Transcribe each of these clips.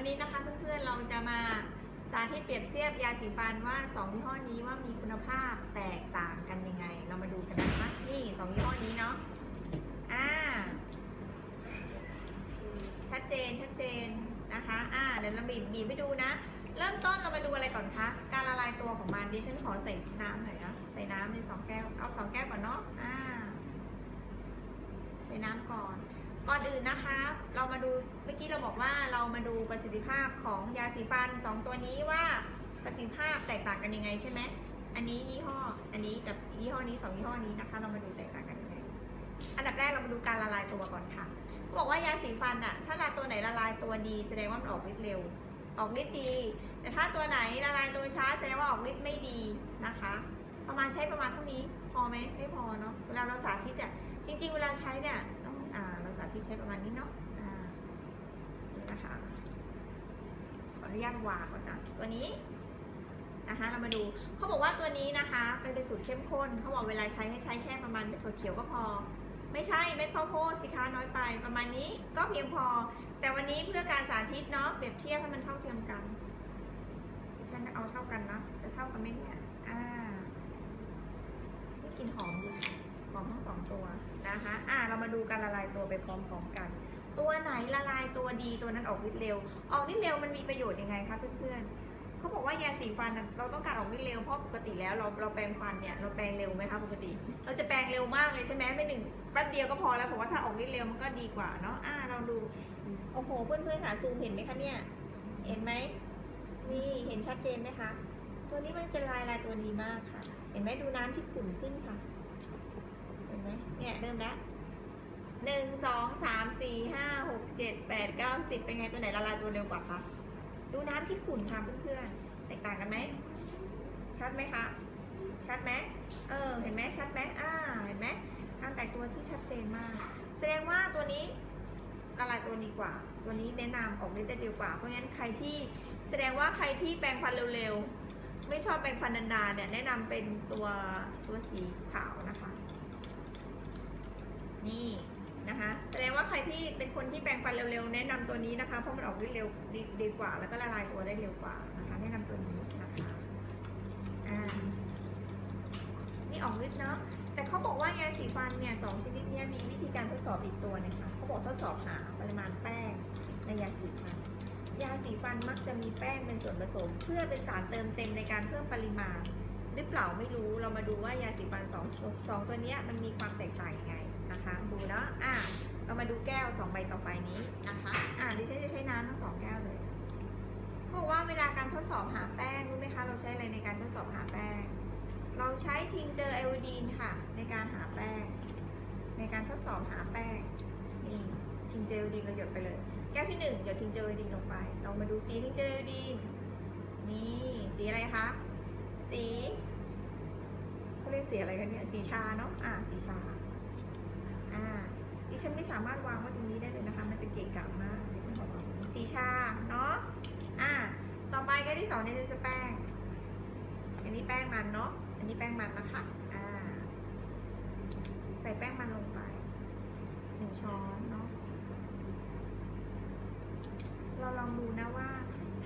วันนี้นะคะเพื่อนๆเราจะมาสาธิตเปรียบเทียบยาสีฟันว่าสองยี่ห้อนี้ว่ามีคุณภาพแตกต่างกันยังไง เรามาดูกันนะคะนี่สองยี่ห้อนี้เนาะอ่าชัดเจนชัดเจนนะคะอ่าเดี๋ยวเราบีบบีบไปดูนะ เริ่มต้นเรามาดูอะไรก่อนคะการละลายตัวของมันดิฉันขอใส่น้ำหน่อยนะใส่น้ำในสองแก้วเอาสองแก้วก่อนเนาะอ่าใส่น้ำก่อน ก่อนอื่นนะคะ เรามาดูเมื่อกี้เราบอกว่าเรามาดูประสิทธิภาพของยาสีฟันสองตัวนี้ว่าประสิทธิภาพแตกต่างกันยังไงใช่ไหมอันนี้ยี่ห้ออันนี้กับยี่ห้อนี้สองยี่ห้อนี้นะคะ เรามาดูแตกต่างกันยังไงอันดับแรกเรามาดูการละลายตัวก่อนค่ะเขาบอกว่ายาสีฟันอะถ้าละตัวไหนละลายตัวดี แสดงว่ามันออกฤทธิ์เร็ว ออกฤทธิ์ดี แต่ถ้าตัวไหนละลายตัวช้าแสดงว่าออกฤทธิ์ไม่ดีนะคะ ประมาณใช้ประมาณเท่านี้พอไหมไม่พอเนาะเวลาเราสาธิตอะจริง ๆ เวลาใช้เนี่ยาเราสาธิตใช้ประมาณนี้เนาะอ่านี่นะคะขออนุญาตวางก่อนนะตัวนี้นะคะเรามาดูเขาบอกว่าตัวนี้นะคะเป็นเป็นสูตรเข้มข้นเขาบอกเวลาใช้ให้ใช้แค่ประมาณเม็ดถั่วเขียวก็พอ ไม่ใช่เม็ดข้าวโพดสิคะน้อยไป ประมาณนี้ก็เพียงพอ แต่วันนี้เพื่อการสาธิตเนาะเปรียบเทียบให้มันเท่าเทียมกันดิฉันเอาเท่ากันนะจะเท่ากันไหมเนี่ยอ่านี่กลินหอมดีหอมทั้ง สองตัวนะคะอ่าเรามาดูการละลายตัวไปพร้อมๆกัน ตัวไหนละลายตัวดีตัวนั้นออกฤทธิ์เร็ว ออกฤทธิ์เร็วมันมีประโยชน์ยังไงคะเพื่อนๆเขาบอกว่ายาสีฟันเราต้องการออกฤทธิ์เร็วเพราะปกติแล้วเราเราแปรงฟันเนี่ยเราแปรงเร็วไหมคะปกติ เราจะแปรงเร็วมากเลยใช่ไหมไม่หนึ่งแป๊บเดียวก็พอแล้วผมว่าถ้าออกฤทธิ์เร็วมันก็ดีกว่าเนาะอ่าเราดูโอ้โหเพื่อนๆค่ะซูมเห็นไหมคะเนี่ยเห็นไหมนี่เห็นชัดเจนไหมคะตัวนี้มันจะลายลายตัวดีมากค่ะ เห็นไหมดูน้ำที่ขุ่นขึ้นค่ะ ไหมเนี่ยเริ่มแล้วหนึ่งสองสามสี่ห้าหกเจ็ดแปดเก้าสิบเป็นไงตัวไหนละลายตัวเร็วกว่าคะดูน้ำที่ขุ่นค่ะเพื่อนๆแตกต่างกันไหมชัดไหมคะชัดไหมเออเห็นไหมชัดไหมอ่าเห็นไหมการแตกตัวที่ชัดเจนมาก แสดงว่าตัวนี้ละลายตัวดีกว่า ตัวนี้แนะนำออกฤทธิ์ได้เร็วกว่า เพราะงั้นใครที่แสดงว่าใครที่แปรงฟันเร็วๆ ไม่ชอบแปรงฟันนานๆเนี่ยแนะนำเป็นตัวตัวสีขาวนะคะ นี่นะคะ แสดงว่าใครที่เป็นคนที่แปรงฟันเร็วๆ แนะนำตัวนี้นะคะ เพราะมันออกฤทธิ์เร็วดีดีกว่า แล้วก็ละลายตัวได้เร็วกว่านะคะ แนะนำตัวนี้นะคะอ่านี่ออกฤทธิ์เนาะ แต่เขาบอกว่ายาสีฟันเนี่ยสองชนิดนี้มีวิธีการทดสอบอีกตัวนึงค่ะเขาบอกทดสอบหาปริมาณแป้งในยาสีฟัน ยาสีฟันมักจะมีแป้งเป็นส่วนผสม เพื่อเป็นสารเติมเต็มในการเพิ่มปริมาณ หรือเปล่าไม่รู้ เรามาดูว่ายาสีฟันสองสองตัวนี้มันมีความแตกต่างยังไง นะคะ ดูเนาะอะเรามาดูแก้วสองใบต่อไปนี้นะคะอะดิฉันจะใช้น้ำทั้งสองแก้วเลย เพราะว่าเวลาการทดสอบหาแป้งรู้ไหมคะเราใช้อะไรในการทดสอบหาแป้ง เราใช้ทิงเจอไอโอดีนค่ะ ในการหาแป้ง ในการทดสอบหาแป้งนี่ทิงเจอไอโอดีนเราหยดไปเลย แก้วที่หนึ่งหยดทิงเจอไอโอดีนลงไป เรามาดูสีทิงเจอไอโอดีนนี่สีอะไรคะสีเขาเรียกสีอะไรกันเนี่ยสีชาเนาะอ่าสีชา ฉันไม่สามารถวางไว้ตรงนี้ได้เลยนะคะ มันจะเกะกะมากดิฉันขอวางสีชาเนาะอ่าต่อไปก้วที่สองเนี่ยจะแป้ง อันนี้แป้งมันเนาะอันนี้แป้งมันนะคะอ่าใส่แป้งมันลงไปหนึ่งช้อนเนาะเราลองดูนะว่า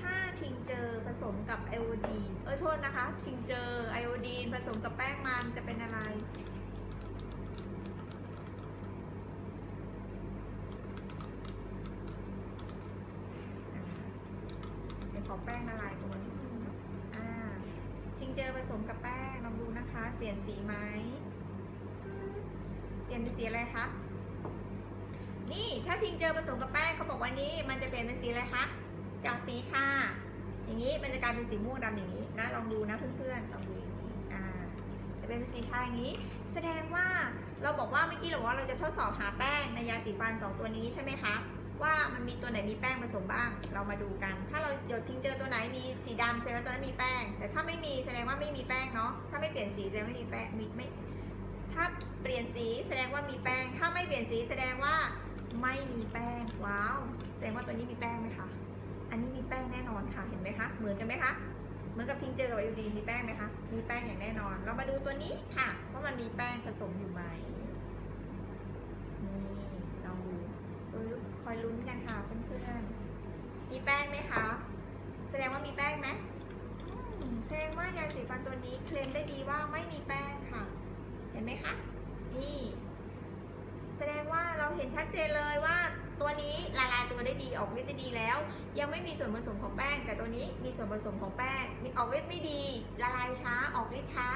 ถ้าทิงเจอผสมกับไอโอดีนเออโทษนะคะ ทิงเจอไอโอดีนผสมกับแป้งมันจะเป็นอะไร เดี๋ยว ขอแป้งละลายตัวนิดนึงเนอ่าทิ้งเจอผสมกับแป้งลองดูนะคะ เปลี่ยนสีไหมเปลี่ยนเป็นสีอะไรคะนี่ถ้าทิ้งเจอผสมกับแป้งเขาบอกว่านี่มันจะเปลี่ยนเป็นสีอะไรคะจากสีชา อย่างนี้มันจะกลายเป็นสีม่วงดำอย่างนี้นะลองดูนะเพื่อนๆลองดูอย่างนี้อ่าจะเป็นสีชาอย่างนี้ แสดงว่าเราบอกว่าเมื่อกี้เราบอกว่าเราจะทดสอบหาแป้งในยาสีฟันสองตัวนี้ใช่ไหมคะ ว่ามันมีตัวไหนมีแป้งผสมบ้าง เรามาดูกัน ถ้าเราเจอทิ้งเจอตัวไหนมีสีดำแสดงว่าตัวนั้นมีแป้ง แต่ถ้าไม่มีแสดงว่าไม่มีแป้งเนาะ ถ้าไม่เปลี่ยนสีแสดงว่าไม่มีแป้งมีไม่ ถ้าเปลี่ยนสีแสดงว่ามีแป้ง ถ้าไม่เปลี่ยนสีแสดงว่าไม่มีแป้ง ว้าว แสดงว่าตัวนี้มีแป้งไหมคะ อันนี้มีแป้งแน่นอนค่ะ เห็นไหมคะ เหมือนกันไหมคะ เหมือนกับทิ้งเจอกับไอยูดีมีแป้งไหมคะ มีแป้งอย่างแน่นอน เรามาดูตัวนี้ค่ะว่ามันมีแป้งผสมอยู่ไหมนี่ อยลุ้นกันค่ะเพื่อนๆ มีแป้งไหมคะ แสดงว่ามีแป้งไหมอืมแสดงว่ายาสีฟันตัวนี้เคลมได้ดีว่าไม่มีแป้งค่ะ เห็นไหมคะ นี่ แสดงว่าเราเห็นชัดเจนเลยว่าตัวนี้ละลายตัวได้ดีออกฤทธิ์ได้ดีแล้ว ยังไม่มีส่วนผสมของแป้ง แต่ตัวนี้มีส่วนผสมของแป้งมีออกฤทธิ์ไม่ดีละลายช้าออกฤทธิ์ช้า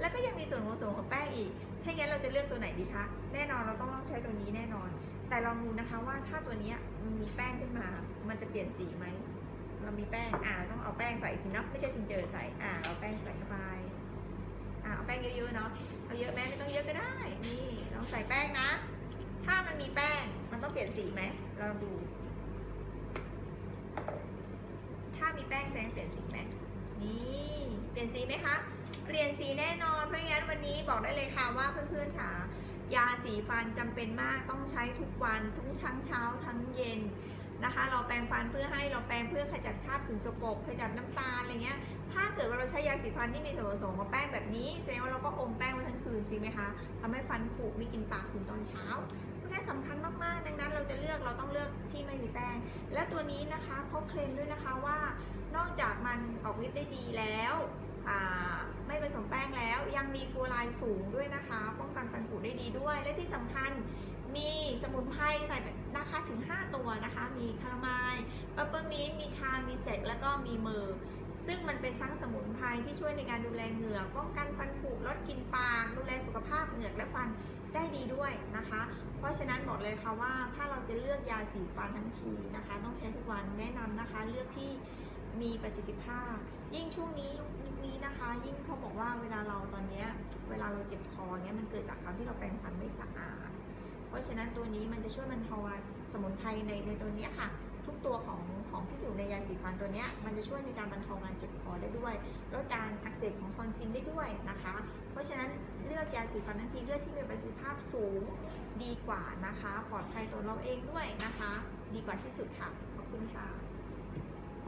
แล้วก็ยังมีส่วนผสมของแป้งอีกถ้าอย่างนั้นเราจะเลือกตัวไหนดีคะแน่นอนเราต้องต้องใช้ตัวนี้แน่นอน แต่ลองดูนะคะว่าถ้าตัวนี้มันมีแป้งขึ้นมา มันจะเปลี่ยนสีไหมเรามีแป้ง อ่าต้องเอาแป้งใส่สิเนาะไม่ใช่ถึงเจอใส่ อ่าเอาแป้งใส่เข้าไปอ่าเอาแป้งเยอะๆเนาะ เอาเยอะแม้ไม่ต้องเยอะก็ได้ นี่ลองใส่แป้งนะ ถ้ามันมีแป้ง มันต้องเปลี่ยนสีไหมลองดู ถ้ามีแป้งแสดงเปลี่ยนสีไหมนี่เปลี่ยนสีไหมคะ เปลี่ยนสีแน่นอน เพราะงั้นวันนี้บอกได้เลยค่ะว่าเพื่อนๆค่ะ ยาสีฟันจำเป็นมากต้องใช้ทุกวันทุกชั้งเช้าทั้งเย็นนะคะ เราแปรงฟันเพื่อให้เราแปรงเพื่อขจัดคราบสิ่งสกปรกขจัดน้ำตาลอะไรเงี้ย ถ้าเกิดว่าเราใช้ยาสีฟันที่มีส่วนผสมของแป้งแบบนี้แสดงว่าเราก็อมแป้งไว้ทั้งคืนจริงไหมคะทำให้ฟันผุมีกินปากถึงตอนเช้าเพราะงั้สำคัญมากๆ ดังนั้นเราจะเลือกเราต้องเลือกที่ไม่มีแป้ง และตัวนี้นะคะเขาเคลมด้วยนะคะว่านอกจากมันออกฤทธิ์ได้ดีแล้วอ่า ไม่ผสมแป้งแล้ว ยังมีฟลูออไรด์สูงด้วยนะคะ ป้องกันฟันผุได้ดีด้วย และที่สำคัญมีสมุนไพรใส่นะคะถึง 5 ตัวนะคะ มีคาราไมล์เปปเปอร์มินมีทานมีเซกแล้วก็มีเมอร์ซึ่งมันเป็นทั้งสมุนไพรที่ช่วยในการดูแลเหงือกป้องกันฟันผุลดกลินปากดูแลสุขภาพเหงือกและฟันได้ดีด้วยนะคะ เพราะฉะนั้นบอกเลยค่ะว่าถ้าเราจะเลือกยาสีฟันทั้งทีนะคะ ต้องใช้ทุกวันแนะนำนะคะเลือกที่มีประสิทธิภาพ ยิ่งช่วงนี้ ยิ่งเขาบอกว่าเวลาเราตอนนี้เวลาเราเจ็บคอเนี้ยมันเกิดจากการที่เราแปรงฟันไม่สะอาด เพราะฉะนั้นตัวนี้มันจะช่วยบรรเทาสมุนไพรในในตัวเนี้ยค่ะ ทุกตัวของของที่อยู่ในยาสีฟันตัวเนี้ยมันจะช่วยในการบรรเทาการเจ็บคอได้ด้วยลดการอักเสบของทอนซิลได้ด้วยนะคะ เพราะฉะนั้นเลือกยาสีฟันทันทีเลือกที่มีประสิทธิภาพสูงดีกว่านะคะ ปลอดภัยตัวเราเองด้วยนะคะ ดีกว่าที่สุดค่ะขอบคุณค่ะ